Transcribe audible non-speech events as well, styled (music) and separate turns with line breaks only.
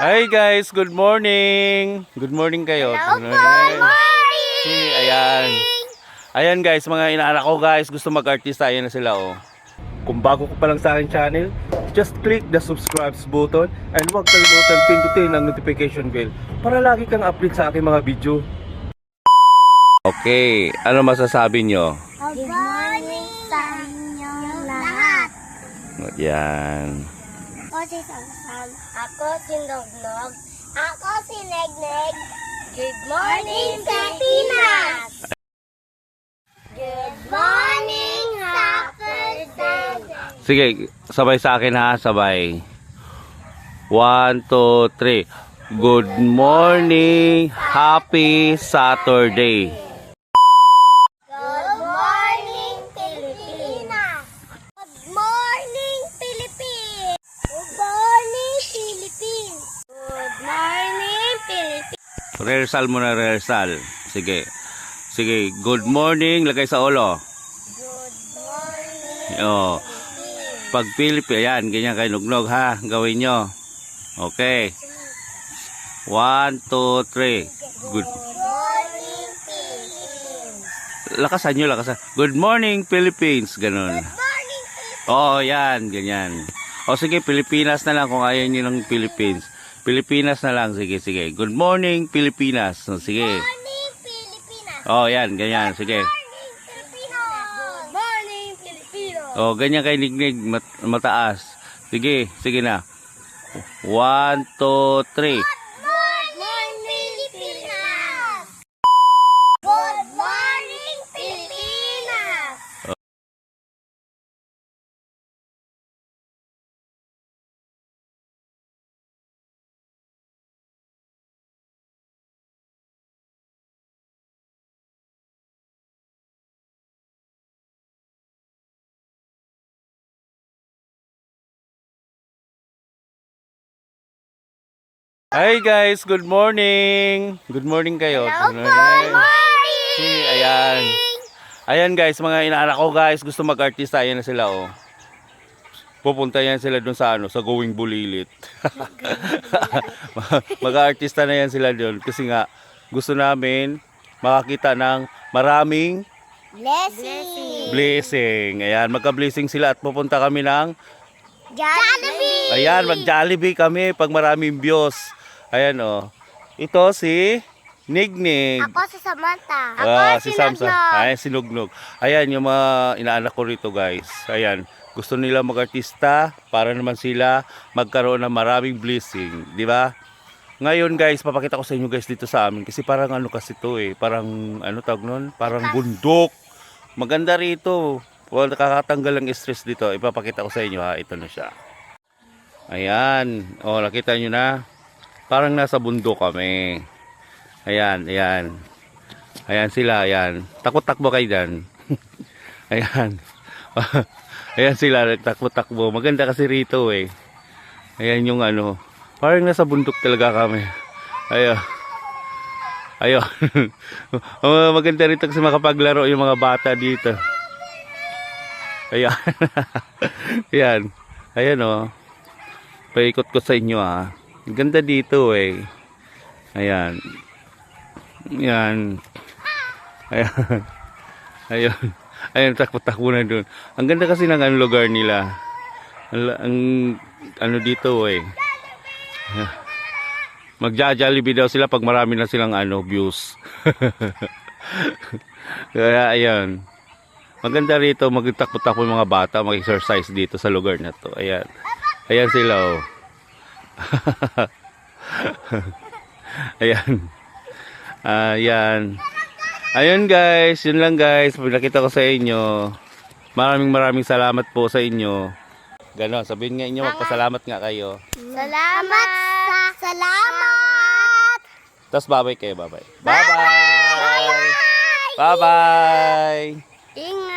Hi guys, good morning. Good morning kayo.
Hello
Good morning. Si, ayan. Ayan guys, mga inaanak ko guys, gusto mag-artista, ayan na sila oh. Kung bago ko pa lang sa akin channel, just click the subscribe button and huwag kalimutan pindutin ang notification bell para lagi kang update sa aking mga video. Okay, ano masasabi nyo?
Good morning sa inyong lahat.
Yan.
Ako si Samsam. Ako si Nognog. Ako si Negneg. Good morning, Pilipinas! Good morning, Saturday!
Sige, sabay sa akin ha, sabay. One, two, three. Good morning, happy Saturday. Rehearsal muna, rehearsal. Sige. Sige, good morning, lagay sa ulo.
Good morning,
Oh, pag Pilip, ayan, ganyan kayo nugnog ha, gawin nyo. Okay. One, two, three. Good.
Good morning, Philippines!
Lakasan nyo, lakasan. Good morning, Philippines. Ganun.
Good morning, Philippines!
Oh, yan, ganyan. O sige, Pilipinas na lang kung ayaw nyo ng Philippines. Pilipinas na lang, sige, sige. Good morning, Pilipinas. Sige.
Morning, Pilipinas!
Oh, yan, ganyan, sige.
Good morning, Filipinos!
Oh, ganyan kay nignig, mat mataas. Sige, sige na. One, two, three. Hi guys, good morning. Good morning kayo.
Hello
Good morning.
morning!
Ayan. Ayan guys, mga inaanak ko guys, gusto mag-artista, ayan na sila oh. Pupunta yan sila dun sa ano, sa Going Bulilit. (laughs) Mag-artista na yan sila dun kasi nga gusto namin makakita ng maraming
Blessing!
blessing. Ayan, magka-blessing sila at pupunta kami ng
Jollibee!
Ayan, mag-Jollibee kami pag maraming views. Ayan oh. Ito si Nignig.
Ako si Samantha.
Ah,
Ako
si Samsa. Ayan, sinugnog. Ayan, yung mga inaanak ko rito, guys. Ayan, gusto nila mag-artista para naman sila magkaroon ng maraming blessing. Di ba? Ngayon, guys, papakita ko sa inyo, guys, dito sa amin. Kasi parang ano kasi to eh. Parang, ano tawag nun? Parang bundok. Maganda rito. Well, nakakatanggal ang stress dito. Ipapakita ko sa inyo, ha. Ito na siya. Ayan. O, nakita nyo na. Parang nasa bundok kami. Ayan, ayan. Ayan sila, ayan. Takbo-takbo kayo dyan. (laughs) ayan. (laughs) ayan sila, takbo-takbo. Maganda kasi rito eh. Ayan yung ano. Parang nasa bundok talaga kami. Ayan. Ayun. (laughs) Oh, maganda rito kasi makapaglaro yung mga bata dito. Ayan. ayan. Ayan oh. Paikot ko sa inyo ah. Ang Ganda dito eh. Ayan. Yan. Ayan. Ayun. (laughs) Ayun, takbo-takbo na doon. Ang ganda kasi ng ano, lugar nila. Ang, ang ano dito eh. (laughs) Magja-jollibee daw sila pag marami na silang ano, views. (laughs) Kaya ayan. Maganda rito, magtakbo-takbo mga bata, mag-exercise dito sa lugar na to. Ayan. Ayan sila oh. (laughs) ayan. Ayan. Ayun guys, yun lang guys. Pinakita ko sa inyo. Maraming maraming salamat po sa inyo. Ganon, sabihin nga inyo, magpasalamat nga kayo.
Salamat! Sa, salamat!
Tapos babay kayo, babay. Bye-bye! Bye-bye!
Ingat!